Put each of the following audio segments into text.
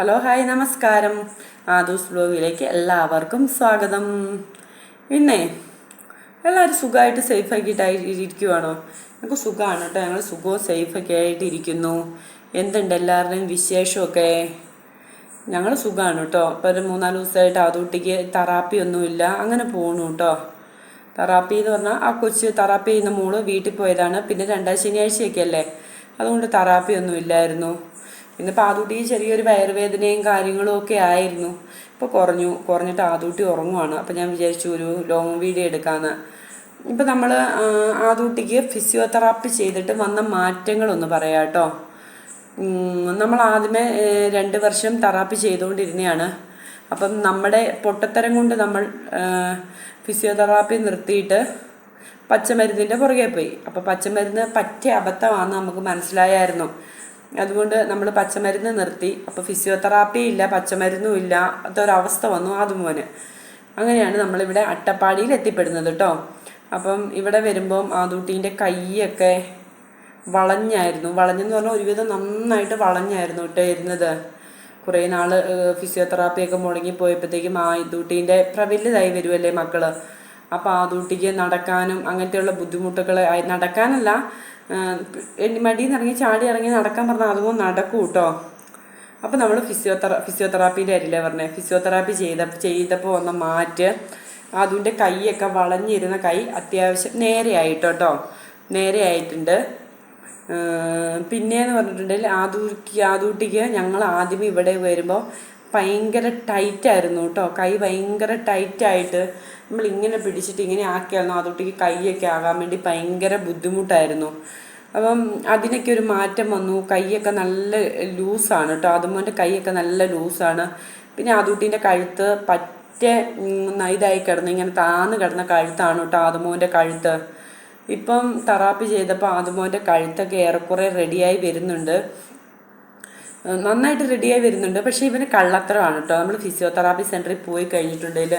Hello hi നമസ്കാരം. ആദൂസ് ബ്ലോഗിലേക്ക് എല്ലാവർക്കും സ്വാഗതം. പിന്നെ എല്ലാവരും സുഖമായിട്ട് സേഫ് ആക്കിയിട്ടായി ഇരിക്കുവാണോ ഞങ്ങൾക്ക് സുഖമാണ് കേട്ടോ. ഞങ്ങൾ സുഖവും സേഫൊക്കെ ആയിട്ട് ഇരിക്കുന്നു എന്തുണ്ട് എല്ലാവരുടെയും വിശേഷമൊക്കെ? ഞങ്ങൾ സുഖമാണ് കേട്ടോ. ഇപ്പോൾ ഒരു മൂന്നാൽ ദിവസമായിട്ട് ആദൂട്ടിക്ക് തെറാപ്പി ഒന്നുമില്ല. അങ്ങനെ പോകണു കേട്ടോ. തെറാപ്പി എന്ന് പറഞ്ഞാൽ ആ കൊച്ച് തെറാപ്പി ചെയ്യുന്ന മോൾ വീട്ടിൽ പോയതാണ്. പിന്നെ രണ്ടാം ശനിയാഴ്ചയൊക്കെ അല്ലേ? അതുകൊണ്ട് തെറാപ്പി ഒന്നും ഇല്ലായിരുന്നു. ഇന്നിപ്പോൾ ആദ്യത്തെ ചെറിയൊരു വയറുവേദനയും കാര്യങ്ങളും ഒക്കെ ആയിരുന്നു. ഇപ്പോൾ കുറഞ്ഞു കുറഞ്ഞിട്ട് ആദൂട്ടി ഉറങ്ങുവാണ്. അപ്പോൾ ഞാൻ വിചാരിച്ചു ഒരു ലോങ് വീഡിയോ എടുക്കാമെന്ന് ഇപ്പം നമ്മൾ ആദൂട്ടിക്ക് ഫിസിയോതെറാപ്പി ചെയ്തിട്ട് വന്ന മാറ്റങ്ങളൊന്ന് പറയാം കേട്ടോ. നമ്മൾ ആദ്യമേ രണ്ട് വർഷം തെറാപ്പി ചെയ്തുകൊണ്ടിരുന്നതാണ് അപ്പം നമ്മുടെ പൊട്ടത്തരം കൊണ്ട് നമ്മൾ ഫിസിയോതെറാപ്പി നിർത്തിയിട്ട് പച്ചമരുന്നിന്റെ പുറകെ പോയി. അപ്പോൾ പച്ചമരുന്ന് പറ്റിയ അബദ്ധമാണെന്ന് നമുക്ക് മനസ്സിലായായിരുന്നു. അതുകൊണ്ട് നമ്മൾ പച്ചമരുന്ന് നിർത്തി. അപ്പോൾ ഫിസിയോതെറാപ്പി ഇല്ല പച്ചമരുന്നും ഇല്ല. അതൊരവസ്ഥ വന്നു അതുമോന് അങ്ങനെയാണ് നമ്മളിവിടെ അട്ടപ്പാടിയിൽ എത്തിപ്പെടുന്നത് കേട്ടോ അപ്പം ഇവിടെ വരുമ്പം ആദൂട്ടീന്റെ കൈയൊക്കെ വളഞ്ഞായിരുന്നു. വളഞ്ഞെന്ന് പറഞ്ഞാൽ ഒരുവിധം നന്നായിട്ട് വളഞ്ഞായിരുന്നു കേട്ടോ ഇരുന്നത്. കുറേ നാൾ ഫിസിയോതെറാപ്പിയൊക്കെ മുടങ്ങി പോയപ്പോഴത്തേക്കും ആ ഇതൂട്ടീന്റെ പ്രബല്യതായി വരുമല്ലേ മക്കൾ? അപ്പോൾ ആദൂട്ടിക്ക് നടക്കാനും അങ്ങനത്തെയുള്ള ബുദ്ധിമുട്ടുകൾ നടക്കാനല്ല മടിയിൽ ഇറങ്ങി ചാടി ഇറങ്ങി നടക്കാൻ പറഞ്ഞാൽ അതും നടക്കും കേട്ടോ അപ്പോൾ നമ്മൾ ഫിസിയോതെറാ ഫിസിയോതെറാപ്പീന്റെ അരില്ലേ പറഞ്ഞത് ഫിസിയോതെറാപ്പി ചെയ്ത ചെയ്തപ്പോൾ വന്ന മാറ്റ് അതിന്റെ കൈയൊക്കെ വളഞ്ഞിരുന്ന കൈ അത്യാവശ്യം നേരെയായിട്ടോ കേട്ടോ നേരെയായിട്ടുണ്ട്. പിന്നെ പിന്നെയെന്ന് പറഞ്ഞിട്ടുണ്ടെങ്കിൽ ആദൂക്ക് ആദൂട്ടിക്ക് ഞങ്ങൾ ആദ്യം ഇവിടെ വരുമ്പോൾ ഭയങ്കര ടൈറ്റായിരുന്നു കേട്ടോ കൈ ഭയങ്കര ടൈറ്റായിട്ട് നമ്മൾ ഇങ്ങനെ പിടിച്ചിട്ട് ഇങ്ങനെ ആക്കിയായിരുന്നു. ആദൂട്ടിക്ക് കൈയൊക്കെ ആകാൻ വേണ്ടി ഭയങ്കര ബുദ്ധിമുട്ടായിരുന്നു. അപ്പം അതിനൊക്കെ ഒരു മാറ്റം വന്നു. കൈയൊക്കെ നല്ല ലൂസാണ് കേട്ടോ അതുമോന്റെ കൈയൊക്കെ നല്ല ലൂസാണ്. പിന്നെ അതുട്ടീന്റെ കഴുത്ത് പറ്റ ഇതായി കിടന്ന് ഇങ്ങനെ താന്ന് കിടന്ന കഴുത്താണ് കേട്ടോ അതുമോന്റെ കഴുത്ത്. ഇപ്പം തെറാപ്പി ചെയ്തപ്പോൾ അതുമോന്റെ കഴുത്തൊക്കെ ഏറെക്കുറെ റെഡിയായി വരുന്നുണ്ട്. നന്നായിട്ട് റെഡിയായി വരുന്നുണ്ട്. പക്ഷേ ഇവന് കള്ളത്തരമാണ് കേട്ടോ. നമ്മൾ ഫിസിയോതെറാപ്പി സെന്ററിൽ പോയി കഴിഞ്ഞിട്ടുണ്ടെങ്കിൽ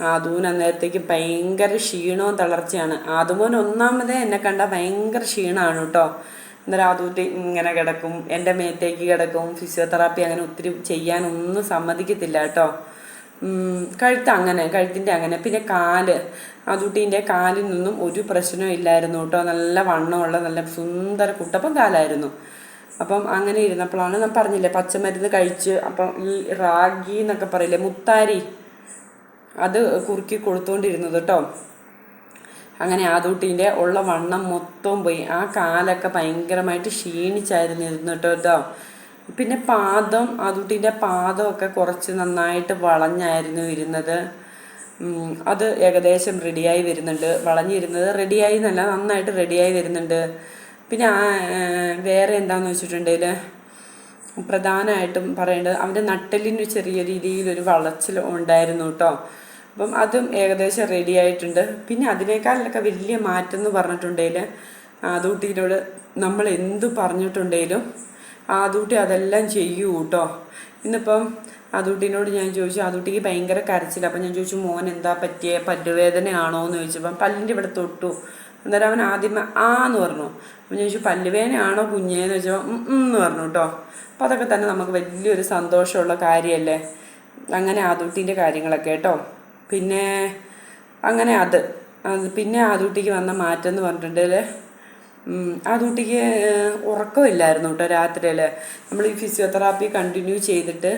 ആദൂന് അന്നേരത്തേക്ക് ഭയങ്കര ക്ഷീണവും തളർച്ചയാണ്. ആദമോൻ ഒന്നാമതേ എന്നെ കണ്ട ഭയങ്കര ക്ഷീണമാണ് കേട്ടോ. അന്നേരം ആദൂട്ടി ഇങ്ങനെ കിടക്കും. എന്റെ മേത്തേക്ക് കിടക്കും. ഫിസിയോതെറാപ്പി അങ്ങനെ ഒത്തിരി ചെയ്യാനൊന്നും സമ്മതിക്കത്തില്ല കേട്ടോ. കഴുത്ത് അങ്ങനെ കഴുത്തിന്റെ അങ്ങനെ. പിന്നെ കാൽ. അതുട്ടീന്റെ കാലിൽ നിന്നും ഒരു പ്രശ്നവും ഇല്ലായിരുന്നു കേട്ടോ. നല്ല വണ്ണമുള്ള നല്ല സുന്ദര കുട്ടപ്പം കാലായിരുന്നു. അപ്പം അങ്ങനെ ഇരുന്നപ്പോഴാണ് ഞാൻ പറഞ്ഞില്ലേ പച്ചമരുന്ന് കഴിച്ച് അപ്പം ഈ റാഗി എന്നൊക്കെ പറയില്ലേ മുത്താരി അത് കുറുക്കി കൊടുത്തുകൊണ്ടിരുന്നത് കേട്ടോ അങ്ങനെ ആദൂട്ടീന്റെ ഉള്ള വണ്ണം മൊത്തം പോയി. ആ കാലൊക്കെ ഭയങ്കരമായിട്ട് ക്ഷീണിച്ചായിരുന്നു ഇരുന്നു കേട്ടോ പിന്നെ പാദം ആദൂട്ടീന്റെ പാദമൊക്കെ കുറച്ച് നന്നായിട്ട് വളഞ്ഞായിരുന്നു ഇരുന്നത്. അത് ഏകദേശം റെഡിയായി വരുന്നുണ്ട്. വളഞ്ഞിരുന്നത് റെഡിയായി എന്നല്ല നന്നായിട്ട് റെഡിയായി വരുന്നുണ്ട്. പിന്നെ വേറെ എന്താണെന്ന് വെച്ചിട്ടുണ്ടെങ്കിൽ പ്രധാനമായിട്ടും പറയേണ്ടത് അവന്റെ നട്ടലിന് ചെറിയ രീതിയിലൊരു വളച്ചിൽ ഉണ്ടായിരുന്നു കേട്ടോ. അപ്പം അതും ഏകദേശം റെഡി ആയിട്ടുണ്ട്. പിന്നെ അതിനേക്കാളൊക്കെ വലിയ മാറ്റം എന്ന് പറഞ്ഞിട്ടുണ്ടെങ്കിൽ ആദൂട്ടിയിലോട് നമ്മൾ എന്ത് പറഞ്ഞിട്ടുണ്ടെങ്കിലും ആദൂട്ടി അതെല്ലാം ചെയ്യൂ കേട്ടോ. ഇന്നിപ്പം അതുട്ടിനോട് ഞാൻ ചോദിച്ചു അതുട്ടിക്ക് ഭയങ്കര കരച്ചിൽ അപ്പം ഞാൻ ചോദിച്ചു മോൻ എന്താ പറ്റിയ? പല്ലുവേദനയാണോ എന്ന് ചോദിച്ചപ്പം പല്ലിന്റെ ഇവിടെ തൊട്ടു. അന്നേരം അവൻ ആദ്യമേ ആ എന്ന് പറഞ്ഞു. അപ്പം ചോദിച്ചു പല്ലുവേനയാണോ കുഞ്ഞേന്ന് ചോദിച്ചപ്പോൾ എന്ന് പറഞ്ഞു കേട്ടോ. അപ്പം അതൊക്കെ തന്നെ നമുക്ക് വലിയൊരു സന്തോഷമുള്ള കാര്യമല്ലേ? അങ്ങനെ ആദൂട്ടീന്റെ കാര്യങ്ങളൊക്കെ കേട്ടോ. പിന്നെ അങ്ങനെ അത് പിന്നെ ആദൂട്ടിക്ക് വന്ന മാറ്റം എന്ന് പറഞ്ഞിട്ടുണ്ടെങ്കിൽ ആദൂട്ടിക്ക് ഉറക്കമില്ലായിരുന്നു കേട്ടോ രാത്രിയിൽ നമ്മൾ ഈ ഫിസിയോതെറാപ്പി കണ്ടിന്യൂ ചെയ്തിട്ട്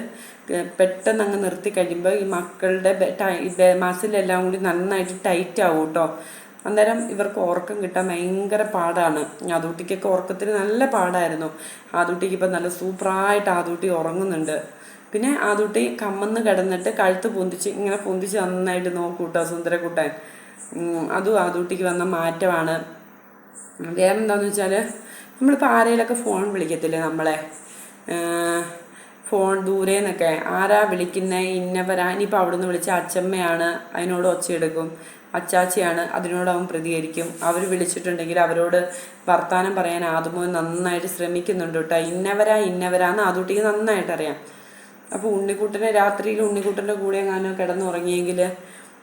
പെട്ടെന്ന് അങ്ങ് നിർത്തി കഴിയുമ്പോൾ ഈ മക്കളുടെ മസിലെല്ലാം കൂടി നന്നായിട്ട് ടൈറ്റ് ആവും കേട്ടോ. അന്നേരം ഇവർക്ക് ഉറക്കം കിട്ടാൻ ഭയങ്കര പാടാണ്. ആദൂട്ടിക്കൊക്കെ ഉറക്കത്തിന് നല്ല പാടായിരുന്നു. ആദൂട്ടിക്ക് ഇപ്പം നല്ല സൂപ്പറായിട്ട് ആദൂട്ടി ഉറങ്ങുന്നുണ്ട്. പിന്നെ ആദൂട്ടി കമ്മന്ന് കിടന്നിട്ട് കഴുത്ത് പൊന്തിച്ച് ഇങ്ങനെ പൊന്തിച്ച് നന്നായിട്ട് നോക്കൂട്ടോ സുന്ദരക്കൂട്ടൻ. അതും ആദൂട്ടിക്ക് വന്ന മാറ്റമാണ്. വേറെന്താണെന്ന് വെച്ചാൽ നമ്മളിപ്പോൾ ആരെങ്കിലൊക്കെ ഫോൺ വിളിക്കത്തില്ലേ നമ്മളെ? ഫോൺ ദൂരെ നിന്നൊക്കെ ആരാ വിളിക്കുന്നത് ഇന്നവരാ. ഇനിയിപ്പോൾ അവിടുന്ന് വിളിച്ച അച്ചമ്മയാണ്. അതിനോട് ഒച്ചയെടുക്കും അച്ചാച്ചയാണ്. അതിനോട് അവൻ പ്രതികരിക്കും. അവർ വിളിച്ചിട്ടുണ്ടെങ്കിൽ അവരോട് വർത്തമാനം പറയാൻ ആദ്യമോ നന്നായിട്ട് ശ്രമിക്കുന്നുണ്ട് കേട്ടോ. ഇന്നവരാ ഇന്നവരാന്ന് ആദൂട്ടിക്ക് നന്നായിട്ട് അറിയാം. അപ്പോൾ ഉണ്ണിക്കുട്ടനെ രാത്രിയിൽ ഉണ്ണിക്കുട്ടന്റെ കൂടെ എങ്ങാനും കിടന്നുറങ്ങിയെങ്കിൽ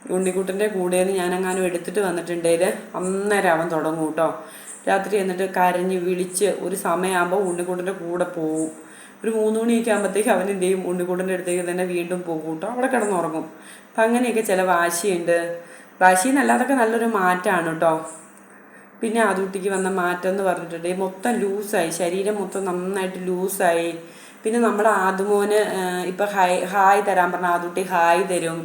ഉണ്ണിക്കുട്ടന്റെ കൂടെന്ന് ഞാനെങ്ങാനും എടുത്തിട്ട് വന്നിട്ടുണ്ടെങ്കിൽ അന്നേരം അവൻ തുടങ്ങും കേട്ടോ. രാത്രി എന്നിട്ട് കരഞ്ഞ് വിളിച്ച് ഒരു സമയമാകുമ്പോൾ ഉണ്ണിക്കുട്ടന്റെ കൂടെ പോവും. ഒരു മൂന്ന് മണിയൊക്കെ ആകുമ്പോഴത്തേക്ക് അവൻ എന്ത് ചെയ്യും? ഉണ്ണിക്കുട്ടന്റെ അടുത്തേക്ക് തന്നെ വീണ്ടും പോകൂട്ടോ കേട്ടോ. അവിടെ കിടന്നുറങ്ങും. അപ്പം അങ്ങനെയൊക്കെ ചില വാശിയുണ്ട്. വാശി എന്നല്ലാതൊക്കെ നല്ലൊരു മാറ്റമാണ് കേട്ടോ. പിന്നെ ആദൂട്ടിക്ക് വന്ന മാറ്റം എന്ന് പറഞ്ഞിട്ടുണ്ടെങ്കിൽ മൊത്തം ലൂസായി. ശരീരം മൊത്തം നന്നായിട്ട് ലൂസായി. പിന്നെ നമ്മുടെ ആദുമോന് ഇപ്പം ഹായ് ഹായ് തരാൻ പറഞ്ഞാൽ ആദുട്ടി ഹായ് തരും.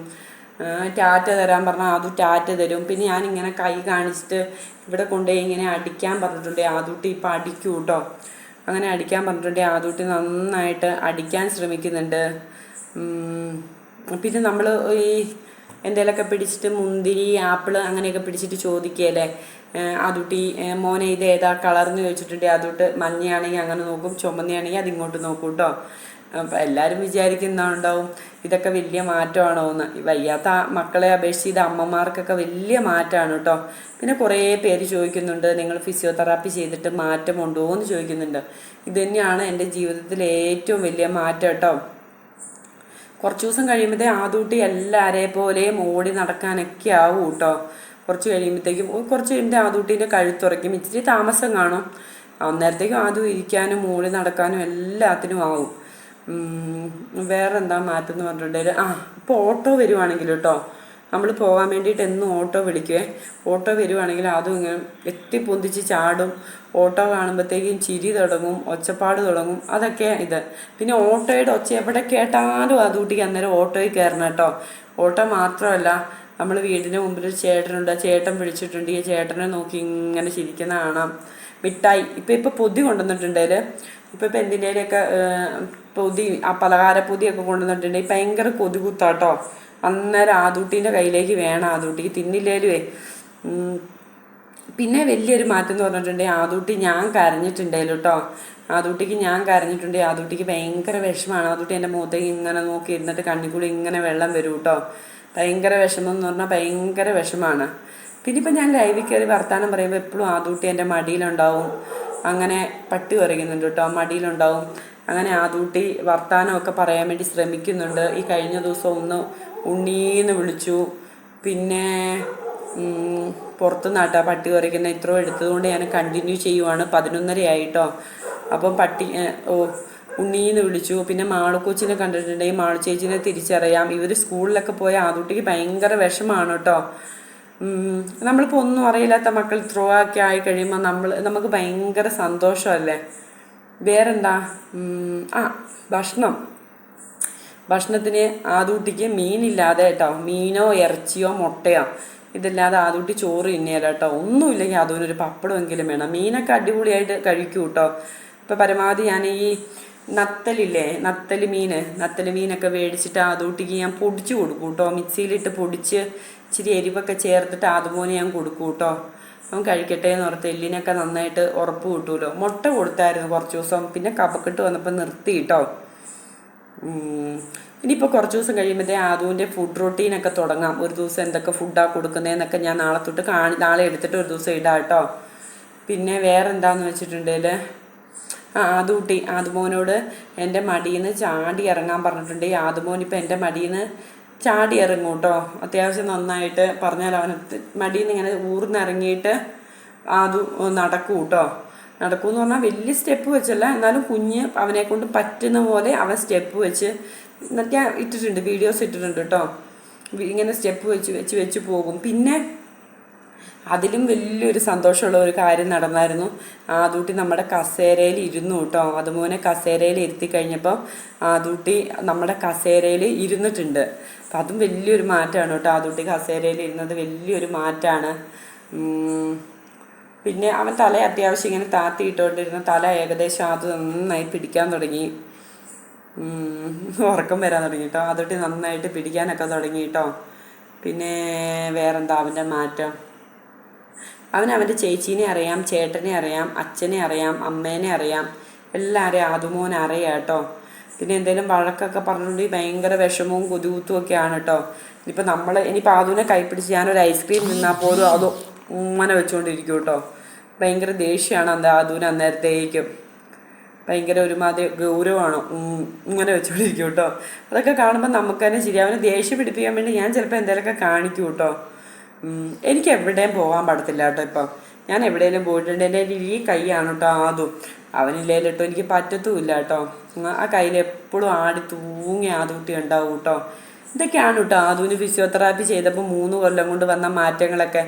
ടാറ്റ തരാൻ പറഞ്ഞാൽ ആദു ടാറ്റ തരും. പിന്നെ ഞാനിങ്ങനെ കൈ കാണിച്ചിട്ട് ഇവിടെ കൊണ്ടുപോയി ഇങ്ങനെ അടിക്കാൻ പറഞ്ഞിട്ടുണ്ട്. ആദുട്ടി ഇപ്പം അടിക്കൂ കേട്ടോ. അങ്ങനെ അടിക്കാൻ പറഞ്ഞിട്ടുണ്ട് ആദൂട്ടി നന്നായിട്ട് അടിക്കാൻ ശ്രമിക്കുന്നുണ്ട്. പിന്നെ നമ്മൾ ഈ എന്തേലൊക്കെ പിടിച്ചിട്ട് മുന്തിരി ആപ്പിൾ അങ്ങനെയൊക്കെ പിടിച്ചിട്ട് ചോദിക്കുകയല്ലേ? അതുട്ടി മോനെ ഇത് ഏതാ കളർന്ന് ചോദിച്ചിട്ടുണ്ട് അതുട്ട് മഞ്ഞയാണെങ്കിൽ അങ്ങനെ നോക്കും ചുമന്നയാണെങ്കിൽ അതിങ്ങോട്ട് നോക്കും കേട്ടോ. അപ്പം എല്ലാവരും വിചാരിക്കുന്നുണ്ടാവും ഇതൊക്കെ വലിയ മാറ്റമാണോ എന്ന്. വയ്യാത്ത മക്കളെ അപേക്ഷിച്ച് ഇത് അമ്മമാർക്കൊക്കെ വലിയ മാറ്റമാണ് കേട്ടോ. പിന്നെ കുറേ പേര് ചോദിക്കുന്നുണ്ട് നിങ്ങൾ ഫിസിയോതെറാപ്പി ചെയ്തിട്ട് മാറ്റമുണ്ടോ? എന്ന് ചോദിക്കുന്നുണ്ട്. ഇത് തന്നെയാണ് എന്റെ ജീവിതത്തിലെ ഏറ്റവും വലിയ മാറ്റം കേട്ടോ. കുറച്ച് ദിവസം കഴിയുമ്പോഴത്തേ ആദൂട്ടി എല്ലാവരെ പോലെയും ഓടി നടക്കാനൊക്കെ ആവും കേട്ടോ. കുറച്ച് കഴിയുമ്പോഴത്തേക്കും കുറച്ച് കഴിയുമ്പോൾ ആദൂട്ടീന്റെ കഴുത്തുറയ്ക്കും. ഇച്ചിരി താമസം കാണും. അന്നേരത്തേക്കും ആദ്യം ഇരിക്കാനും ഓടി നടക്കാനും എല്ലാത്തിനും ആവും. വേറെ എന്താ മാറ്റം എന്ന് പറഞ്ഞിട്ടുണ്ടെങ്കിൽ ആ ഇപ്പോൾ ഓട്ടോ വരുവാണെങ്കിൽ കേട്ടോ നമ്മൾ പോകാൻ വേണ്ടിയിട്ട് എന്നും ഓട്ടോ വിളിക്കുവേ. ഓട്ടോ വരുവാണെങ്കിൽ അതും ഇങ്ങനെ എത്തി പൊന്തിച്ച് ചാടും. ഓട്ടോ കാണുമ്പോഴത്തേക്കും ചിരി തുടങ്ങും ഒച്ചപ്പാട് തുടങ്ങും. അതൊക്കെ ഇത്. പിന്നെ ഓട്ടോയുടെ ഒച്ച എവിടെ കേട്ടാലും അത് കൂട്ടിക്ക് അന്നേരം ഓട്ടോയിൽ കയറണം കേട്ടോ. ഓട്ടോ മാത്രമല്ല നമ്മൾ വീടിന് മുമ്പിൽ ഒരു ചേട്ടനുണ്ട്. ആ ചേട്ടൻ വിളിച്ചിട്ടുണ്ട്. ഈ ചേട്ടനെ നോക്കി ഇങ്ങനെ ചിരിക്കുന്ന കാണാം. മിഠായി. ഇപ്പം ഇപ്പം പൊതി കൊണ്ടുവന്നിട്ടുണ്ടെങ്കിൽ ഇപ്പം ഇപ്പം എന്തിന്റെയൊക്കെ പൊതി ആ പലഹാര പൊതിയൊക്കെ കൊണ്ടുവന്നിട്ടുണ്ടെങ്കിൽ ഭയങ്കര കൊതുകുത്താട്ടോ അന്നേരം ആദൂട്ടീന്റെ കയ്യിലേക്ക് വേണം ആദൂട്ടി തിന്നില്ലേലുവേ. പിന്നെ വലിയൊരു മാറ്റം എന്ന് പറഞ്ഞിട്ടുണ്ടെങ്കിൽ ആദൂട്ടി ഞാൻ കരഞ്ഞിട്ടുണ്ടായാലും കേട്ടോ. ആദൂട്ടിക്ക് ഞാൻ കരഞ്ഞിട്ടുണ്ടെങ്കിൽ ആദൂട്ടിക്ക് ഭയങ്കര വിഷമമാണ് ആദൂട്ടി എന്റെ മുഖത്തേക്ക് ഇങ്ങനെ നോക്കി ഇരുന്നിട്ട് കണ്ണിക്കൂടി ഇങ്ങനെ വെള്ളം വരും കേട്ടോ. ഭയങ്കര വിഷമം എന്ന് പറഞ്ഞാൽ ഭയങ്കര വിഷമാണ്. പിന്നെ ഇപ്പം ഞാൻ ലൈവിൽ കയറി വർത്താനം പറയുമ്പോൾ എപ്പോഴും ആദൂട്ടി എന്റെ മടിയിലുണ്ടാവും. അങ്ങനെ പട്ടി കുറയ്ക്കുന്നുണ്ട് കേട്ടോ. മടിയിലുണ്ടാവും. അങ്ങനെ ആദൂട്ടി വർത്താനമൊക്കെ പറയാൻ വേണ്ടി ശ്രമിക്കുന്നുണ്ട്. ഈ കഴിഞ്ഞ ദിവസം ഒന്ന് ഉണ്ണീന്ന് വിളിച്ചു. പിന്നെ പുറത്തു പുറത്തുനിന്നാട്ടാ പട്ടി കുറയ്ക്കുന്ന ഇത്രയും എടുത്തതുകൊണ്ട് ഞാൻ കണ്ടിന്യൂ ചെയ്യുവാണ്. പതിനൊന്നരയായിട്ടോ അപ്പം പട്ടി ഓ ഉണ്ണീന്ന് വിളിച്ചു. പിന്നെ മാളക്കൊച്ചിനെ മാളു ചേച്ചിനെ തിരിച്ചറിയാം. ഇവർ സ്കൂളിലൊക്കെ പോയ ആദൂട്ടിക്ക് ഭയങ്കര വിഷമാണ് കേട്ടോ. നമ്മളിപ്പോൾ ഒന്നും അറിയില്ലാത്ത മക്കൾ ത്രോ ഒക്കെ ആയി കഴിയുമ്പോൾ നമ്മൾ നമുക്ക് ഭയങ്കര സന്തോഷമല്ലേ? വേറെന്താ? ആ ഭക്ഷണം. ഭക്ഷണത്തിന് ആദൂട്ടിക്ക് മീനില്ലാതെ കേട്ടോ. മീനോ ഇറച്ചിയോ മുട്ടയോ ഇതില്ലാതെ ആദൂട്ടി ചോറ് തിന്നിയാലോ കേട്ടോ. ഒന്നുമില്ലെങ്കിൽ അതൊരു പപ്പടമെങ്കിലും വേണം. മീനൊക്കെ അടിപൊളിയായിട്ട് കഴിക്കൂ കേട്ടോ. ഇപ്പം പരമാവധി ഞാൻ ഈ നത്തലില്ലേ? നത്തൽ മീൻ നത്തൽ മീനൊക്കെ മേടിച്ചിട്ട് ആദൂട്ടിക്ക് ഞാൻ പൊടിച്ച് കൊടുക്കും കേട്ടോ. മിക്സിയിലിട്ട് പൊടിച്ച് ഇച്ചിരി എരിവൊക്കെ ചേർത്തിട്ട് അതുപോലെ ഞാൻ കൊടുക്കും കേട്ടോ. അവൻ കഴിക്കട്ടെ എന്ന് ഓർത്ത് എല്ലിനൊക്കെ നന്നായിട്ട് ഉറപ്പ് കിട്ടുമല്ലോ മുട്ട കൊടുത്തായിരുന്നു കുറച്ച് ദിവസം. പിന്നെ കപക്കിട്ട് വന്നപ്പോൾ നിർത്തി കേട്ടോ. ഇനിയിപ്പോൾ കുറച്ച് ദിവസം കഴിയുമ്പോഴത്തേ ആദുവിന്റെ ഫുഡ് റൊട്ടീനൊക്കെ തുടങ്ങാം. ഒരു ദിവസം എന്തൊക്കെ ഫുഡാണ് കൊടുക്കുന്നതെന്നൊക്കെ ഞാൻ നാളെ തൊട്ട് കാണി നാളെ എടുത്തിട്ട് ഒരു ദിവസം ഇടാം കേട്ടോ പിന്നെ വേറെ എന്താന്ന് വെച്ചിട്ടുണ്ടെങ്കിൽ ആ ആദൂട്ടി ആദുമോനോട് എന്റെ മടിയിൽ നിന്ന് ചാടി ഇറങ്ങാൻ പറഞ്ഞിട്ടുണ്ട്. ആദുമോൻ ഇപ്പം എന്റെ മടിയിൽ നിന്ന് ചാടി ഇറങ്ങും കേട്ടോ അത്യാവശ്യം നന്നായിട്ട് പറഞ്ഞാൽ അവൻ മടിയിൽ നിന്ന് ഇങ്ങനെ ഊർന്നിറങ്ങിയിട്ട് അത് നടക്കും കേട്ടോ നടക്കൂന്ന് പറഞ്ഞാൽ വലിയ സ്റ്റെപ്പ് വെച്ചല്ല എന്നാലും കുഞ്ഞ് അവനെ കൊണ്ട് പറ്റുന്ന പോലെ അവൻ സ്റ്റെപ്പ് വെച്ച് എന്നൊക്കെ ഇട്ടിട്ടുണ്ട് വീഡിയോസ് ഇട്ടിട്ടുണ്ട് കേട്ടോ. ഇങ്ങനെ സ്റ്റെപ്പ് വെച്ച് വെച്ച് വെച്ച് പോകും. പിന്നെ അതിലും വലിയൊരു സന്തോഷമുള്ള ഒരു കാര്യം നടന്നായിരുന്നു. ആദൂട്ടി നമ്മുടെ കസേരയിൽ ഇരുന്നു കേട്ടോ. അതുമോനെ കസേരയിൽ ഇരുത്തി കഴിഞ്ഞപ്പോൾ ആദൂട്ടി നമ്മുടെ കസേരയിൽ ഇരുന്നിട്ടുണ്ട്. അപ്പം അതും വലിയൊരു മാറ്റമാണ് കേട്ടോ. ആദൂട്ടി കസേരയിൽ ഇരുന്നത് വലിയൊരു മാറ്റമാണ് പിന്നെ അവൻ തല അത്യാവശ്യം ഇങ്ങനെ താത്തി ഇട്ടുകൊണ്ടിരുന്ന തല ഏകദേശം അത് നന്നായി പിടിക്കാൻ തുടങ്ങി. ഉറക്കം വരാൻ തുടങ്ങി കേട്ടോ. അതൊട്ട് നന്നായിട്ട് പിടിക്കാനൊക്കെ തുടങ്ങി കേട്ടോ. പിന്നെ വേറെന്താ അവന്റെ മാറ്റം? അവൻ അവന്റെ ചേച്ചീനെ അറിയാം ചേട്ടനെ അറിയാം അച്ഛനെ അറിയാം അമ്മേനെ അറിയാം. എല്ലാവരെയും ആദുമോനെ അറിയാം കേട്ടോ. പിന്നെ എന്തെങ്കിലും വഴക്കൊക്കെ പറഞ്ഞിട്ടുണ്ടെങ്കിൽ ഭയങ്കര വിഷമവും കൊതുകുത്തും ഒക്കെയാണ് കേട്ടോ. ഇനിയിപ്പോൾ നമ്മൾ ഇനിയിപ്പോൾ ആദുവിനെ കൈപ്പിടിച്ച് ഞാനൊരു ഐസ്ക്രീം തിന്നാൽ പോലും അത് ഉമ്മനെ വെച്ചുകൊണ്ടിരിക്കും കേട്ടോ. ഭയങ്കര ദേഷ്യമാണ് അന്ന് ആദുവിന് അന്നേരത്തേക്കും. ഭയങ്കര ഒരുമാതിരി ഗൗരവമാണ് ഇങ്ങനെ വെച്ചുകൊണ്ടിരിക്കും കേട്ടോ. അതൊക്കെ കാണുമ്പോൾ നമുക്ക് തന്നെ ശരി അവനെ ദേഷ്യം പിടിപ്പിക്കാൻ വേണ്ടി ഞാൻ ചിലപ്പോൾ എന്തെങ്കിലുമൊക്കെ കാണിക്കും കേട്ടോ. എനിക്ക് എവിടെയും പോകാൻ പാടത്തില്ല കേട്ടോ ഇപ്പം. ഞാൻ എവിടെയെങ്കിലും പോയിട്ടുണ്ട്. എന്റെ ഈ കൈയാണ് കേട്ടോ ആദ്യം. അവനില്ലേലിട്ടോ എനിക്ക് പറ്റത്തുമില്ല കേട്ടോ. ആ കയ്യിൽ എപ്പോഴും ആടി തൂങ്ങി ആദൂട്ടി ഉണ്ടാവും കേട്ടോ. ഇതൊക്കെയാണ് കേട്ടോ ആദൂന് ഫിസിയോതെറാപ്പി ചെയ്തപ്പോൾ മൂന്ന് കൊല്ലം കൊണ്ട് വന്ന മാറ്റങ്ങളൊക്കെ.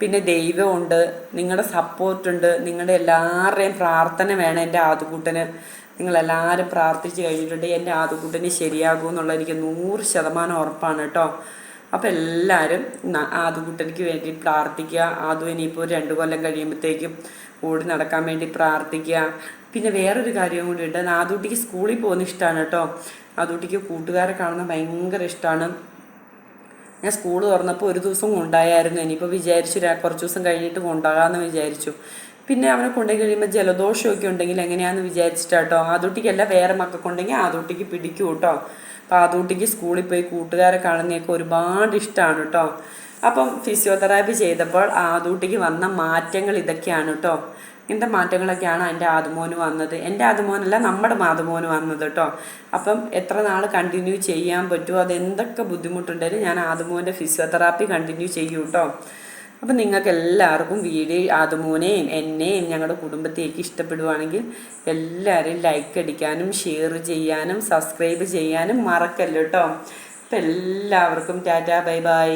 പിന്നെ ദൈവമുണ്ട് നിങ്ങളുടെ സപ്പോർട്ടുണ്ട് നിങ്ങളുടെ എല്ലാവരുടെയും പ്രാർത്ഥന വേണം എന്റെ ആദുകൂട്ടന് നിങ്ങളെല്ലാവരും പ്രാർത്ഥിച്ച് കഴിഞ്ഞിട്ടുണ്ട് എന്റെ ആദുകൂട്ടന് ശരിയാകുമെന്നുള്ള എനിക്ക് നൂറ് ശതമാനം ഉറപ്പാണ് കേട്ടോ. അപ്പോൾ എല്ലാവരും ആദുകുട്ടനിക്ക് വേണ്ടി പ്രാർത്ഥിക്കുക. ആദു ഇനിയിപ്പോൾ രണ്ട് കൊല്ലം കഴിയുമ്പോഴത്തേക്കും ഓടി നടക്കാൻ വേണ്ടി പ്രാർത്ഥിക്കുക. പിന്നെ വേറൊരു കാര്യം കൂടി ഉണ്ട്. ആദുട്ടിക്ക് സ്കൂളിൽ പോകുന്ന ഇഷ്ടമാണ് കേട്ടോ. ആദുട്ടിക്ക് കൂട്ടുകാരെ കാണുന്ന ഭയങ്കര ഇഷ്ടമാണ് ഞാൻ സ്കൂൾ തുറന്നപ്പോൾ ഒരു ദിവസം കൊണ്ടായിരുന്നു ഇനിയിപ്പോൾ വിചാരിച്ചു കുറച്ച് ദിവസം കഴിഞ്ഞിട്ട് കൊണ്ടാകാമെന്ന് വിചാരിച്ചു. പിന്നെ അവനെ കൊണ്ടുപോയി കഴിയുമ്പോൾ ജലദോഷമൊക്കെ ഉണ്ടെങ്കിൽ എങ്ങനെയാണെന്ന് വിചാരിച്ചിട്ടാട്ടോ ആദൂട്ടിക്കല്ല വേറെ മക്കൾക്കുണ്ടെങ്കിൽ ആദൂട്ടിക്ക് പിടിക്കൂ കേട്ടോ. അപ്പോൾ ആദൂട്ടിക്ക് സ്കൂളിൽ പോയി കൂട്ടുകാരെ കാണുന്നതൊക്കെ ഒരുപാട് ഇഷ്ടമാണ് കേട്ടോ അപ്പം ഫിസിയോതെറാപ്പി ചെയ്തപ്പോൾ ആദൂട്ടിക്ക് വന്ന മാറ്റങ്ങൾ ഇതൊക്കെയാണ് കേട്ടോ ഇങ്ങനത്തെ മാറ്റങ്ങളൊക്കെയാണ് എന്റെ ആദ്യമോന് വന്നത്. എന്റെ ആദ്യമോനല്ല നമ്മുടെ മാതുമോന് വന്നത് കേട്ടോ അപ്പം എത്ര നാൾ കണ്ടിന്യൂ ചെയ്യാൻ പറ്റുമോ അത് എന്തൊക്കെ ബുദ്ധിമുട്ടുണ്ടെങ്കിലും ഞാൻ ആദ്യമോന്റെ ഫിസിയോതെറാപ്പി കണ്ടിന്യൂ ചെയ്യും കേട്ടോ അപ്പം നിങ്ങൾക്ക് എല്ലാവർക്കും വീഡിയോ ആദ്യമോനെയും എന്നെയും ഞങ്ങളുടെ കുടുംബത്തേക്ക് ഇഷ്ടപ്പെടുവാണെങ്കിൽ എല്ലാവരും ലൈക്ക് അടിക്കാനും ഷെയർ ചെയ്യാനും സബ്സ്ക്രൈബ് ചെയ്യാനും മറക്കല്ലോ കേട്ടോ അപ്പം എല്ലാവർക്കും ടാറ്റാ ബൈ ബൈ